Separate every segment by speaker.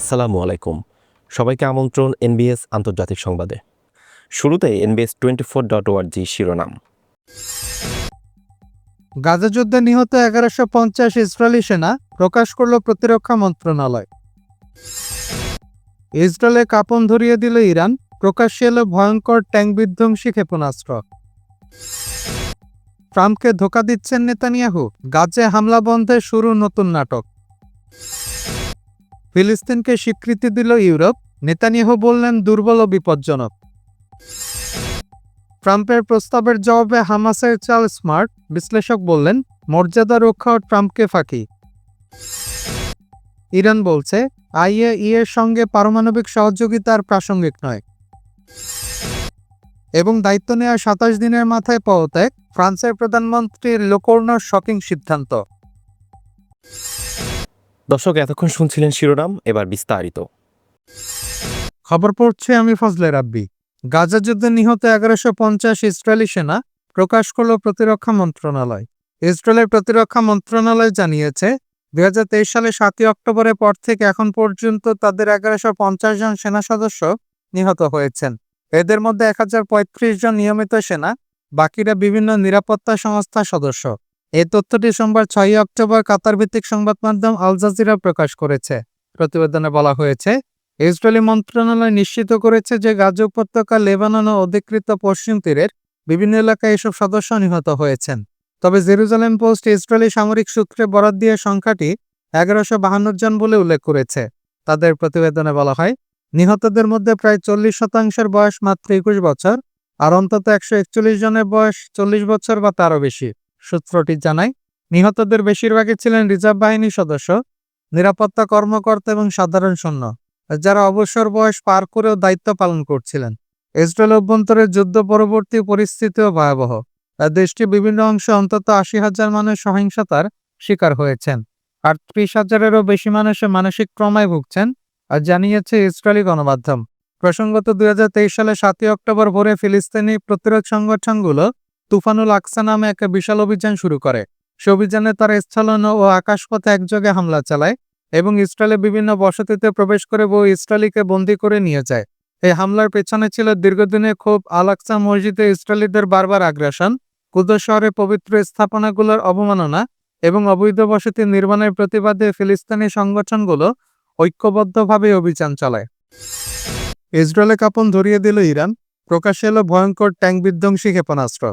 Speaker 1: আসসালামু আলাইকুম সবাইকে আমন্ত্রণ এনবিএস আন্তর্জাতিক সংবাদে শুরুতে এনবিএস টোয়েন্টি ফোর ডট ওয়ার্জি শিরোনাম গাজা যুদ্ধে নিহত এগারোশো পঞ্চাশ ইসরায়েলি সেনা প্রকাশ করল প্রতিরক্ষা মন্ত্রণালয় ইসরায়েলে কাপন ধরিয়ে দিল ইরান প্রকাশ্যে এলো ভয়ঙ্কর ট্যাঙ্ক বিধ্বংসী ক্ষেপণাস্ত্র ট্রাম্পকে ধোকা দিচ্ছেন নেতানিয়াহু গাজে হামলা বন্ধে শুরু নতুন নাটক ফিলিস্তিনকে স্বীকৃতি দিল ইউরোপ নেতানিয়াহু বললেন দুর্বল ও বিপজ্জনক ট্রাম্পের প্রস্তাবের জবাবে হামাসের চাল স্মার্ট বিশ্লেষক বললেন মর্যাদা রক্ষা ও ট্রাম্পকে ফাঁকি ইরান বলছে আইএ এর সঙ্গে পারমাণবিক সহযোগিতার প্রাসঙ্গিক নয় এবং দায়িত্ব নেওয়া সাতাশ দিনের মাথায় পদত্যাগ ফ্রান্সের প্রধানমন্ত্রীর লোকর্ণ শকিং সিদ্ধান্ত
Speaker 2: দর্শক এতক্ষণ শুনছিলেন শিরোনাম এবার বিস্তারিত
Speaker 1: খবর পড়ছে আমি ফজলে রাব্বি গাজা যুদ্ধে নিহত এগারোশো পঞ্চাশ ইসরায়েলি সেনা প্রকাশ করল প্রতিরক্ষা মন্ত্রণালয় ইসরায়েলের প্রতিরক্ষা মন্ত্রণালয় জানিয়েছে দুই সালে সাতই অক্টোবরের পর থেকে এখন পর্যন্ত তাদের এগারোশো পঞ্চাশ জন সেনা সদস্য নিহত হয়েছেন এদের মধ্যে এক জন নিয়মিত সেনা বাকিরা বিভিন্ন নিরাপত্তা সংস্থার সদস্য এ তথ্যটি সোমবার ছয়ই অক্টোবর কাতার ভিত্তিক সংবাদ মাধ্যম আল জাজিরা প্রকাশ করেছে প্রতিবেদনে বলা হয়েছে ইসরায়েলি মন্ত্রণালয় নিশ্চিত করেছে যে গাজ উপত্যকা লেবানন ও অধিকৃত পশ্চিম তীরের বিভিন্ন এলাকায় এসব সদস্য নিহত হয়েছেন তবে জেরুজালেম পোস্ট ইসরায়েলি সামরিক সূত্রে বরাদ দিয়ে সংখ্যাটি এগারোশো বাহান্ন জন বলে উল্লেখ করেছে তাদের প্রতিবেদনে বলা হয় নিহতদের মধ্যে প্রায় চল্লিশ শতাংশের বয়স মাত্র একুশ বছর আর অন্তত একশো একচল্লিশ জনের বয়স চল্লিশ বছর বা তারও বেশি সূত্রটি জানায় নিহতদের বেশিরভাগই ছিলেন রিজার্ভ বাহিনীর সদস্য নিরাপত্তা কর্মকর্তা এবং সাধারণ সৈন্য যারা অবসর বয়স পার করেও দায়িত্ব পালন করছিলেন ইসরায়েল অভ্যন্তরের যুদ্ধ পরবর্তী পরিস্থিতিও ভয়াবহ দেশটি বিভিন্ন অংশে অন্তত আশি হাজার মানুষ সহিংসতার শিকার হয়েছেন আর ত্রিশ হাজারেরও বেশি মানুষ মানসিক ক্রমায় ভুগছেন আর জানিয়েছে ইসরায়েলি গণমাধ্যম প্রসঙ্গত দুই সালে সাতই অক্টোবর ভোরে ফিলিস্তিনি প্রতিরোধ সংগঠনগুলো তুফানুল আকসা নামে একটা বিশাল অভিযান শুরু করে সে অভিযানে তারা স্থলন ও আকাশপথে একযোগে হামলা চালায় এবং ইসরায়েলের বিভিন্ন বসতিতে প্রবেশ করে বউ ইসরালিকে বন্দি করে নিয়ে যায় এই হামলার পেছনে ছিল দীর্ঘদিনে খুব আলাকসা মসজিদে ইসরালিদের বারবার আগ্রাসন কুদ্দো শহরে পবিত্র স্থাপনাগুলোর অবমাননা এবং অবৈধ বসতি নির্মাণের প্রতিবাদে ফিলিস্তিনি সংগঠনগুলো ঐক্যবদ্ধভাবে অভিযান চালায় ইসরায়েলে কাপন ধরিয়ে দিল ইরান প্রকাশ এলো ভয়ঙ্কর ট্যাঙ্ক বিধ্বংসী ক্ষেপণাস্ত্র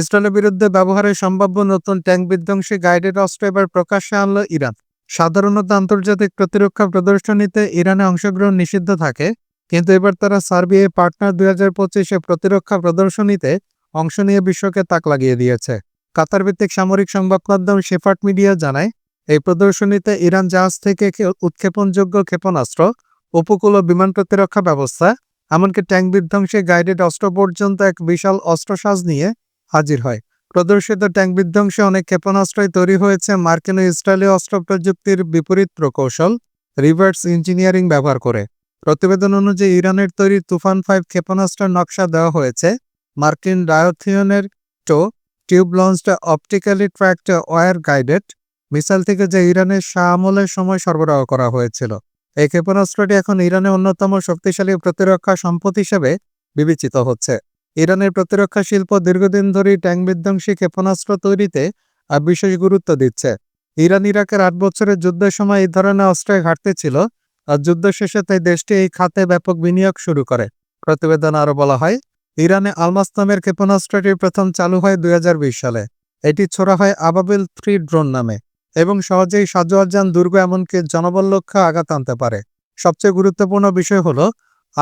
Speaker 1: ইসরায়েলের বিরুদ্ধে ব্যবহারের সম্ভাব্য নতুন ট্যাঙ্ক বিধ্বংসী গাইডেড অস্ত্র এবার প্রকাশ্যে আনল ইরান সাধারণত আন্তর্জাতিক প্রতিরক্ষা প্রদর্শনীতে ইরানে অংশগ্রহণ নিষিদ্ধ থাকে কিন্তু এবার তারা সার্বিয়ে পার্টনার দুই হাজার পঁচিশে প্রতিরক্ষা প্রদর্শনীতে অংশ নিয়ে বিশ্বকে তাক লাগিয়ে দিয়েছে কাতার ভিত্তিক সামরিক সংবাদ মাধ্যম শেফার্ট মিডিয়া জানায় এই প্রদর্শনীতে ইরান জাহাজ থেকে উৎক্ষেপণযোগ্য ক্ষেপণাস্ত্র উপকূল ও বিমান প্রতিরক্ষা ব্যবস্থা এমনকি ট্যাঙ্ক বিধ্বংসী গাইডেড অস্ত্র পর্যন্ত এক বিশাল অস্ত্রসাজ নিয়ে হাজির হয় প্রদর্শিত ট্যাঙ্ক বিধ্বংসে অনেক ক্ষেপণাস্ত্রই তৈরি হয়েছে মার্কিন ও ইসরায়েলি অস্ত্র প্রযুক্তির বিপরীত প্রকৌশল রিভার্স ইঞ্জিনিয়ারিং ব্যবহার করে প্রতিবেদন অনুযায়ী ইরানের তৈরি তুফান ফাইভ ক্ষেপণাস্ত্রের নকশা দেওয়া হয়েছে মার্কিন ডায়োথিয়নের tow tube launched optically tracked wire guided missile থেকে যে ইরানের শাহ আমলের সময় সরবরাহ করা হয়েছিল এই ক্ষেপণাস্ত্রটি এখন ইরানের অন্যতম শক্তিশালী প্রতিরক্ষা সম্পদ হিসেবে বিবেচিত হচ্ছে ইরানের প্রতিরক্ষা শিল্প দীর্ঘদিন ধরেই ট্যাঙ্ক বিধ্বংসী ক্ষেপণাস্ত্র তৈরিতে বিশেষ গুরুত্ব দিচ্ছে ইরান ইরাকের আট বছরের যুদ্ধের সময় এই ধরনের অস্ত্রের ঘাটতি ছিল আর যুদ্ধ শেষে তাই দেশটি এই খাতে ব্যাপক বিনিয়োগ শুরু করে প্রতিবেদন আরও বলা হয় ইরানে আলমাস নামের ক্ষেপণাস্ত্রটি প্রথম চালু হয় দুই সালে এটি ছোড়া হয় আবাবিল থ্রি ড্রোন নামে এবং সহজেই যান দুর্গ এমনকি জনবল লক্ষ্য আঘাত আনতে পারে সবচেয়ে গুরুত্বপূর্ণ বিষয় হলো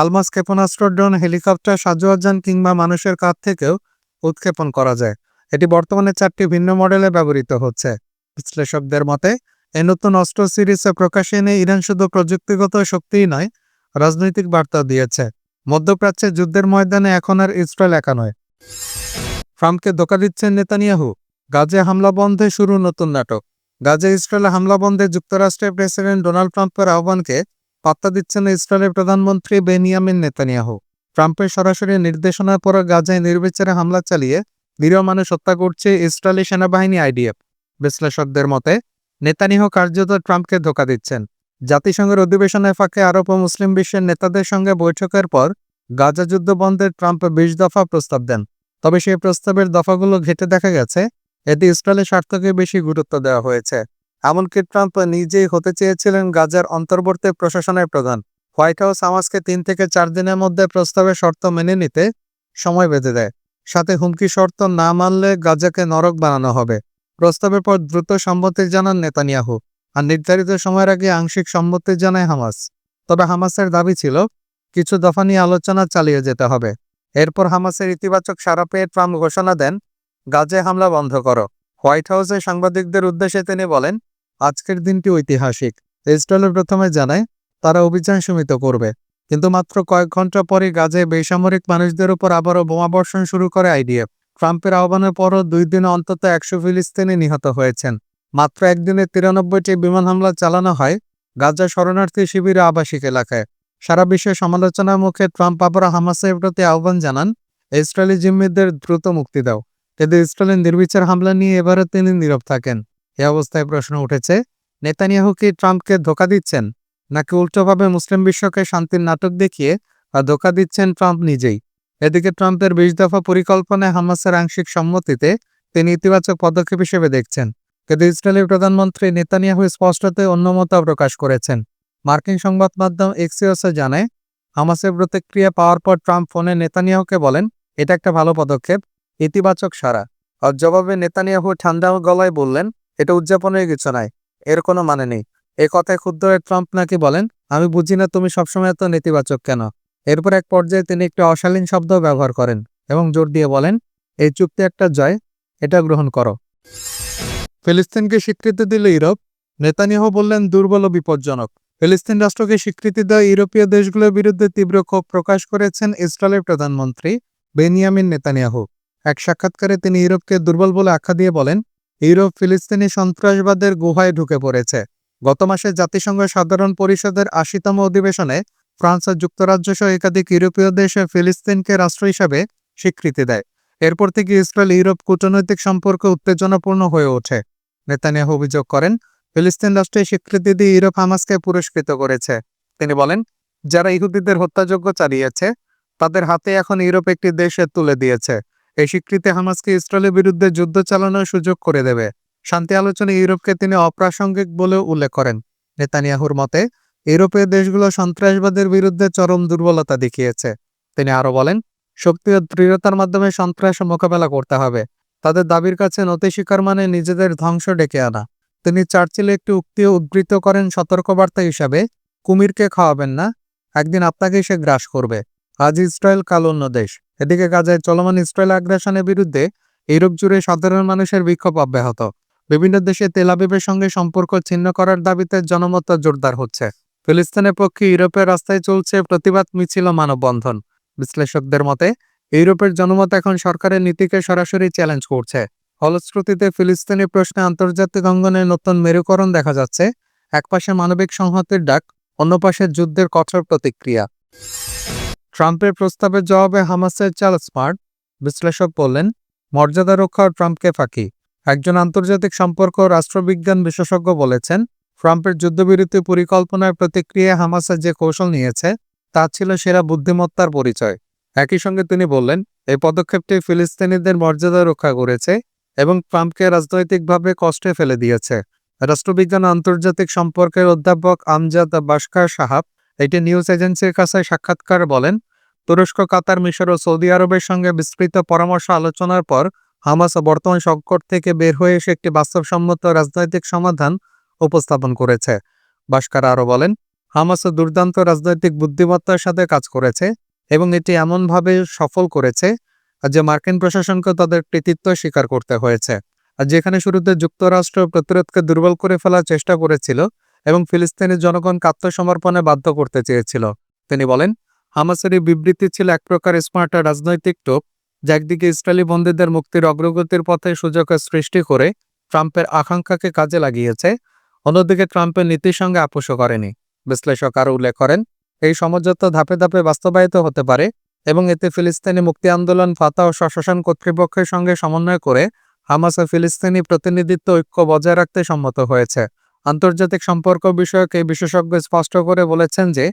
Speaker 1: আলমাস ক্ষেপণাস্ত্র ড্রোন হেলিকপ্টার সাজুয়াজান কিংবা মানুষের কাছ থেকেও উৎক্ষেপণ করা যায় এটি বর্তমানে চারটি ভিন্ন মডেলে ব্যবহৃত হচ্ছে বিশ্লেষকদের মতে এ নতুন অস্ত্র সিরিজে প্রকাশে এনে ইরান শুধু প্রযুক্তিগত শক্তিই নয় রাজনৈতিক বার্তা দিয়েছে মধ্যপ্রাচ্যে যুদ্ধের ময়দানে এখন আর ইসরায়েল একা নয় ট্রাম্পকে ধোকা দিচ্ছেন নেতানিয়াহু গাজে হামলা বন্ধে শুরু নতুন নাটক গাজে ইসরায়েল হামলা বন্ধে যুক্তরাষ্ট্রের প্রেসিডেন্ট ডোনাল্ড ট্রাম্পের আহ্বানকে পাত্তা দিচ্ছেন ইসরায়েলের প্রধানমন্ত্রী বেনিয়ামিন নেতানিয়াহু ট্রাম্পের সরাসরি নির্দেশনার পর গাজায় নির্বিচারে হামলা চালিয়ে নিরীহ মানুষ হত্যা করছে ইসরায়েলি সেনাবাহিনী আইডিএফ বিশ্লেষকদের মতে নেতানিহ কার্যত ট্রাম্পকে ধোকা দিচ্ছেন জাতিসংঘের অধিবেশনের ফাঁকে আরব ও মুসলিম বিশ্বের নেতাদের সঙ্গে বৈঠকের পর গাজা যুদ্ধ বন্ধের ট্রাম্প বিশ দফা প্রস্তাব দেন তবে সেই প্রস্তাবের দফাগুলো ঘেটে দেখা গেছে এতে ইসরায়েলের স্বার্থকে বেশি গুরুত্ব দেওয়া হয়েছে এমনকি ট্রাম্প নিজেই হতে চেয়েছিলেন গাজার অন্তর্বর্তী প্রশাসনের প্রধান হোয়াইট হাউস আমাসকে তিন থেকে চার দিনের মধ্যে প্রস্তাবে শর্ত মেনে নিতে সময় বেঁধে দেয় সাথে হুমকি শর্ত না মানলে গাজাকে নরক বানানো হবে প্রস্তাবের পর দ্রুত সম্মতি জানান নেতানিয়াহু আর নির্ধারিত সময়ের আগে আংশিক সম্মতি জানায় হামাস তবে হামাসের দাবি ছিল কিছু দফা নিয়ে আলোচনা চালিয়ে যেতে হবে এরপর হামাসের ইতিবাচক সারা পেয়ে ট্রাম্প ঘোষণা দেন গাজে হামলা বন্ধ করো হোয়াইট হাউসে সাংবাদিকদের উদ্দেশ্যে তিনি বলেন আজকের দিনটি ঐতিহাসিক ইসরায়েল প্রথমে জানায় তারা অভিযান সীমিত করবে কিন্তু মাত্র কয়েক ঘন্টা পরে গাজে বেসামরিক মানুষদের উপর আবারও বোমাবর্ষণ শুরু করে আইডিএফ ট্রাম্পের আহ্বানের পরও দুই দিনে অন্তত একশো ফিলিস্তিনি নিহত হয়েছেন মাত্র একদিনে তিরানব্বইটি বিমান হামলা চালানো হয় গাজা শরণার্থী শিবিরে আবাসিক এলাকায় সারা বিশ্বের সমালোচনার মুখে ট্রাম্প আবার হামাসের প্রতি আহ্বান জানান ইসরায়েলি জিম্মিদের দ্রুত মুক্তি দাও এদের ইসরায়েলের নির্বিচার হামলা নিয়ে এবারে তিনি নীরব থাকেন এ অবস্থায় প্রশ্ন উঠেছে নেতানিয়াহু কি ট্রাম্পকে ধোকা দিচ্ছেন নাকি উল্টোভাবে মুসলিম বিশ্বকে শান্তির নাটক দেখিয়ে বা ধোকা দিচ্ছেন ট্রাম্প নিজেই এদিকে ট্রাম্পের বিশ দফা পরিকল্পনায় হামাসের আংশিক সম্মতিতে তিনি ইতিবাচক পদক্ষেপ হিসেবে দেখছেন কিন্তু ইসরায়েলের প্রধানমন্ত্রী নেতানিয়াহু স্পষ্টতে অন্যমতা প্রকাশ করেছেন মার্কিন সংবাদ মাধ্যম এক্সিওসে জানায় হামাসের প্রতিক্রিয়া পাওয়ার পর ট্রাম্প ফোনে নেতানিয়াহুকে বলেন এটা একটা ভালো পদক্ষেপ ইতিবাচক সারা আর জবাবে নেতানিয়াহু ঠান্ডা গলায় বললেন এটা উদযাপনের কিছু নাই এর কোনো মানে নেই এ কথায় ক্ষুদ্র ট্রাম্প নাকি বলেন আমি বুঝি না তুমি সবসময় এত নেতিবাচক কেন এরপর এক পর্যায়ে তিনি একটি অশালীন শব্দ ব্যবহার করেন এবং জোর দিয়ে বলেন এই চুক্তি একটা জয় এটা গ্রহণ করো ফিলিস্তিনকে স্বীকৃতি দিল ইউরোপ নেতানিয়াহ বললেন দুর্বল ও বিপজ্জনক ফিলিস্তিন রাষ্ট্রকে স্বীকৃতি দেওয়া ইউরোপীয় দেশগুলোর বিরুদ্ধে তীব্র ক্ষোভ প্রকাশ করেছেন ইসরায়েলের প্রধানমন্ত্রী বেনিয়ামিন নেতানিয়াহু এক সাক্ষাৎকারে তিনি ইউরোপকে দুর্বল বলে আখ্যা দিয়ে বলেন ইউরোপ ফিলিস্তিনি সন্ত্রাসবাদের গুহায় ঢুকে পড়েছে গত মাসে জাতিসংঘ সাধারণ পরিষদের আশিতম অধিবেশনে ফ্রান্স আর যুক্তরাজ্য সহ একাধিক ইউরোপীয় দেশে ফিলিস্তিনকে রাষ্ট্র হিসাবে স্বীকৃতি দেয় এরপর থেকে ইসরায়েল ইউরোপ কূটনৈতিক সম্পর্ক উত্তেজনাপূর্ণ হয়ে ওঠে নেতানিয়াহ অভিযোগ করেন ফিলিস্তিন রাষ্ট্রের স্বীকৃতি দিয়ে ইউরোপ হামাসকে পুরস্কৃত করেছে তিনি বলেন যারা ইহুদিদের হত্যাযোগ্য চালিয়েছে তাদের হাতে এখন ইউরোপ একটি দেশে তুলে দিয়েছে এই স্বীকৃতি হামাসকে ইসরায়েলের বিরুদ্ধে যুদ্ধ চালানোর সুযোগ করে দেবে শান্তি আলোচনা ইউরোপকে তিনি অপ্রাসঙ্গিক বলে উল্লেখ করেন নেতানিয়াহুর মতে ইউরোপীয় দেশগুলো সন্ত্রাসবাদের বিরুদ্ধে চরম দুর্বলতা দেখিয়েছে তিনি আরও বলেন শক্তি ও দৃঢ়তার মাধ্যমে সন্ত্রাস মোকাবেলা করতে হবে তাদের দাবির কাছে নতি স্বীকার মানে নিজেদের ধ্বংস ডেকে আনা তিনি চার্চিলে একটি উক্তি উদ্ধৃত করেন সতর্কবার্তা হিসাবে কুমিরকে খাওয়াবেন না একদিন আপনাকে সে গ্রাস করবে আজ ইসরায়েল কাল অন্য দেশ এদিকে গাজায় চলমান ইসরায়েল আগ্রাসনের বিরুদ্ধে ইউরোপ জুড়ে সাধারণ মানুষের বিক্ষোভ অব্যাহত বিভিন্ন দেশে তেলাবিবের সঙ্গে সম্পর্ক ছিন্ন করার দাবিতে জনমত জোরদার হচ্ছে ফিলিস্তিনের পক্ষে ইউরোপের রাস্তায় চলছে প্রতিবাদ মিছিল মানববন্ধন বিশ্লেষকদের মতে ইউরোপের জনমত এখন সরকারের নীতিকে সরাসরি চ্যালেঞ্জ করছে ফলশ্রুতিতে ফিলিস্তিনি প্রশ্নে আন্তর্জাতিক অঙ্গনে নতুন মেরুকরণ দেখা যাচ্ছে একপাশে মানবিক সংহতির ডাক অন্য পাশে যুদ্ধের কঠোর প্রতিক্রিয়া ট্রাম্পের প্রস্তাবের জবাবে হামাসের চার্লস স্মার্ট বিশ্লেষক বললেন মর্যাদা রক্ষা ট্রাম্পকে ফাঁকি একজন আন্তর্জাতিক সম্পর্ক রাষ্ট্রবিজ্ঞান বিশেষজ্ঞ বলেছেন ট্রাম্পের যুদ্ধবিরতি পরিকল্পনার প্রতিক্রিয়ায় হামাসা যে কৌশল নিয়েছে তা ছিল সেরা বুদ্ধিমত্তার পরিচয় একই সঙ্গে তিনি বললেন এই পদক্ষেপটি ফিলিস্তিনিদের মর্যাদা রক্ষা করেছে এবং ট্রাম্পকে রাজনৈতিকভাবে কষ্টে ফেলে দিয়েছে রাষ্ট্রবিজ্ঞান আন্তর্জাতিক সম্পর্কের অধ্যাপক আমজাদ বাসকার সাহাব এটি নিউজ এজেন্সির কাছে সাক্ষাৎকার বলেন তুরস্ক কাতার মিশর ও সৌদি আরবের সঙ্গে বিস্তৃত পরামর্শ আলোচনার পর হামাস বর্তমান সংকট থেকে বের হয়ে এসে একটি বাস্তবসম্মত রাজনৈতিক সমাধান উপস্থাপন করেছে বাস্কার আরও বলেন হামাস দুর্দান্ত রাজনৈতিক বুদ্ধিমত্তার সাথে কাজ করেছে এবং এটি এমনভাবে সফল করেছে যে মার্কিন প্রশাসনকে তাদের কৃতিত্ব স্বীকার করতে হয়েছে আর যেখানে শুরুতে যুক্তরাষ্ট্র প্রতিরোধকে দুর্বল করে ফেলার চেষ্টা করেছিল এবং ফিলিস্তিনের জনগণ আত্মসমর্পণে বাধ্য করতে চেয়েছিল তিনি বলেন হামাসের এই বিবৃতি ছিল এক প্রকার স্মার্ট রাজনৈতিক টোপ যা একদিকে ইসরায়েলি বন্দীদের মুক্তির অগ্রগতির পথে সুযোগের সৃষ্টি করে ট্রাম্পের আকাঙ্ক্ষাকে কাজে লাগিয়েছে অন্যদিকে ট্রাম্পের নীতির সঙ্গে আপোষ করেনি বিশ্লেষক আরও উল্লেখ করেন এই সমঝোতা ধাপে ধাপে বাস্তবায়িত হতে পারে এবং এতে ফিলিস্তিনি মুক্তি আন্দোলন ফাতা ও স্বশাসন কর্তৃপক্ষের সঙ্গে সমন্বয় করে হামাস ও ফিলিস্তিনি প্রতিনিধিত্ব ঐক্য বজায় রাখতে সম্মত হয়েছে আন্তর্জাতিক সম্পর্ক বিষয়ক এই বিশেষজ্ঞ স্পষ্ট করে বলেছেন যে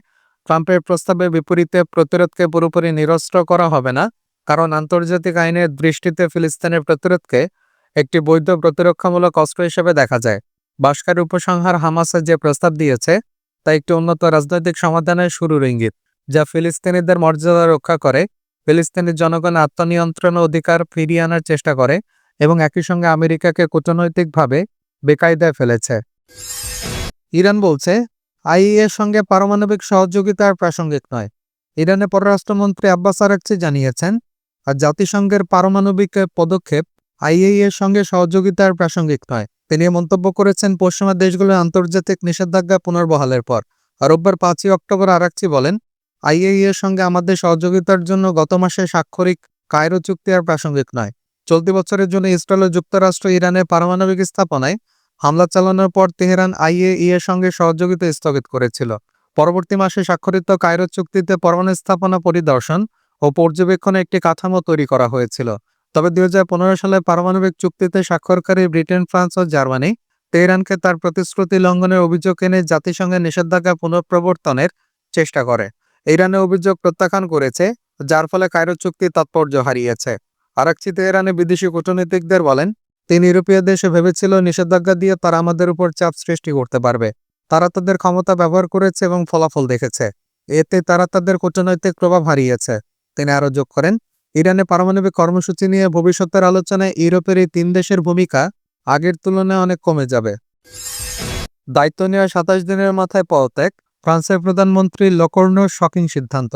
Speaker 1: ট্রাম্পের প্রস্তাবে বিপরীতে প্রতিরোধকে পুরোপুরি নিরস্ত্র করা হবে না কারণ আন্তর্জাতিক আইনের দৃষ্টিতে ফিলিস্তিনের প্রতিরোধকে একটি বৈধ প্রতিরক্ষামূলক অস্ত্র হিসেবে দেখা যায় বাস্কার উপসংহার হামাসের যে প্রস্তাব দিয়েছে তা একটি উন্নত রাজনৈতিক সমাধানের শুরুর ইঙ্গিত যা ফিলিস্তিনিদের মর্যাদা রক্ষা করে ফিলিস্তিনি জনগণ আত্মনিয়ন্ত্রণ অধিকার ফিরিয়ে আনার চেষ্টা করে এবং একই সঙ্গে আমেরিকাকে কূটনৈতিকভাবে বেকায়দায় ফেলেছে ইরান বলছে আইএ সঙ্গে পারমাণবিক সহযোগিতা প্রাসঙ্গিক নয় ইরানের পররাষ্ট্রমন্ত্রী আব্বাস আরাকচি জানিয়েছেন আর জাতিসংঘের পারমাণবিক পদক্ষেপ আইএইএর সঙ্গে সহযোগিতার প্রাসঙ্গিক নয় তিনি মন্তব্য করেছেন পশ্চিমা দেশগুলোর আন্তর্জাতিক নিষেধাজ্ঞা পুনর্বহালের পর রোববার পাঁচই অক্টোবর আরাকচি বলেন আইএইএর সঙ্গে আমাদের সহযোগিতার জন্য গত মাসে স্বাক্ষরিক কায়রো চুক্তি আর প্রাসঙ্গিক নয় চলতি বছরের জন্য ইসরায়েল ও যুক্তরাষ্ট্র ইরানের পারমাণবিক স্থাপনায় হামলা চালানোর পর তেহরান আইএইয়ের সঙ্গে সহযোগিতা স্থগিত করেছিল পরবর্তী মাসে স্বাক্ষরিত কায়রো চুক্তিতে পরমাণু স্থাপনা পরিদর্শন ও পর্যবেক্ষণে একটি কাঠামো তৈরি করা হয়েছিল তবে দুই সালে পারমাণবিক চুক্তিতে স্বাক্ষরকারী ব্রিটেন ফ্রান্স ও জার্মানি তেহরানকে তার প্রতিশ্রুতি লঙ্ঘনের অভিযোগ এনে জাতিসংঘের নিষেধাজ্ঞা পুনঃপ্রবর্তনের চেষ্টা করে ইরানে অভিযোগ প্রত্যাখ্যান করেছে যার ফলে কায়রো চুক্তি তাৎপর্য হারিয়েছে আরাকচি তেহরানে বিদেশি কূটনীতিকদের বলেন তিনি ইউরোপীয় দেশে ভেবেছিল নিষেধাজ্ঞা দিয়ে তারা আমাদের উপর চাপ সৃষ্টি করতে পারবে তারা তাদের ক্ষমতা ব্যবহার করেছে এবং ফলাফল দেখেছে এতে তারা তাদের কূটনৈতিক প্রভাব হারিয়েছে তিনি আরও যোগ করেন ইরানে পারমাণবিক কর্মসূচি নিয়ে ভবিষ্যতের আলোচনায় ইউরোপের এই তিন দেশের ভূমিকা আগের তুলনায় অনেক কমে যাবে দায়িত্ব নেওয়া সাতাশ দিনের মাথায় পদত্যাগ ফ্রান্সের প্রধানমন্ত্রী লকর্ণোর শকিং সিদ্ধান্ত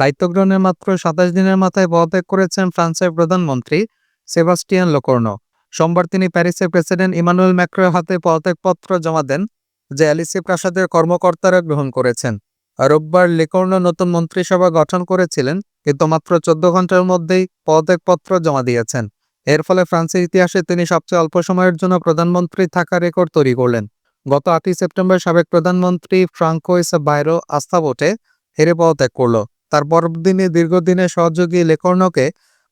Speaker 1: দায়িত্ব গ্রহণের মাত্র সাতাশ দিনের মাথায় পদত্যাগ করেছেন ফ্রান্সের প্রধানমন্ত্রী সেবাস্টিয়ান লকর্ণ সোমবার তিনি প্যারিসের প্রেসিডেন্ট ইমানুয়েল ম্যাক্রোর হাতে পদত্যাগপত্র জমা দেন যে অ্যালিসি প্রাসাদের কর্মকর্তারা গ্রহণ করেছেন রোববার লেকর্ণ নতুন মন্ত্রিসভা গঠন করেছিলেন কিন্তু মাত্র চোদ্দ ঘন্টার মধ্যেই পদত্যাগপত্র জমা দিয়েছেন এর ফলে ফ্রান্সের ইতিহাসে তিনি সবচেয়ে অল্প সময়ের জন্য প্রধানমন্ত্রী থাকা রেকর্ড তৈরি করলেন গত আটই সেপ্টেম্বর সাবেক প্রধানমন্ত্রী ফ্রাঙ্কোইস বাইরো আস্থা ভোটে হেরে পদত্যাগ করল তার পরদিনে দীর্ঘদিনের সহযোগী লেকর্ণকে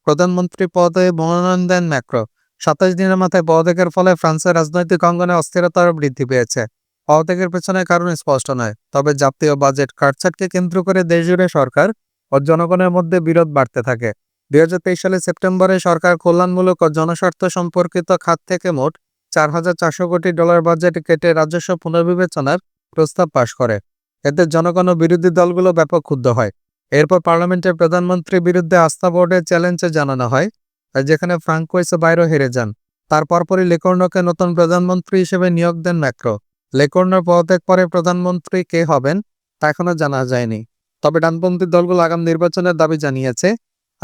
Speaker 1: প্রধানমন্ত্রী পদে মনোনয়ন দেন ম্যাক্রো সাতাশ দিনের মাথায় পদত্যাগের ফলে ফ্রান্সের রাজনৈতিক অঙ্গনে অস্থিরতার বৃদ্ধি পেয়েছে পদত্যাগের পেছনে কারণ স্পষ্ট নয় তবে জাতীয় বাজেট কাটছাটকে কেন্দ্র করে দেশজুড়ে সরকার ও জনগণের মধ্যে বিরোধ বাড়তে থাকে দুই হাজার তেইশ সালে সেপ্টেম্বরে সরকার কল্যাণমূলক ও জনস্বার্থ সম্পর্কিত খাত থেকে মোট চার হাজার চারশো কোটি ডলার বাজেট কেটে রাজস্ব পুনর্বিবেচনার প্রস্তাব পাশ করে এতে জনগণ ও বিরোধী দলগুলো ব্যাপক ক্ষুব্ধ হয় এরপর পার্লামেন্টের প্রধানমন্ত্রীর বিরুদ্ধে আস্থা বোর্ডের চ্যালেঞ্জে জানানো হয় যেখানে ফ্রাঙ্কোয়েসে বাইরে হেরে যান তার পরপরই লেকর্ণকে নতুন প্রধানমন্ত্রী হিসেবে নিয়োগ দেন ম্যাক্রো লেকর্ণর পদত্যাগ পরে প্রধানমন্ত্রী কে হবেন তা এখনও জানা যায়নি তবে ডানপন্থী দলগুলো আগাম নির্বাচনের দাবি জানিয়েছে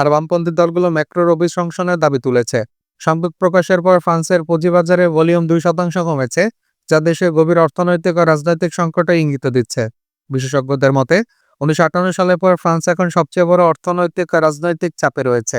Speaker 1: আর বামপন্থী দলগুলো ম্যাক্রোর অভিশংসনের দাবি তুলেছে সম্পদ প্রকাশের পর ফ্রান্সের পুঁজিবাজারে ভলিউম দুই শতাংশ কমেছে যা দেশে গভীর অর্থনৈতিক ও রাজনৈতিক সংকটে ইঙ্গিত দিচ্ছে বিশেষজ্ঞদের মতে উনিশশো সালে পর ফ্রান্স এখন সবচেয়ে বড় অর্থনৈতিক ও রাজনৈতিক চাপে রয়েছে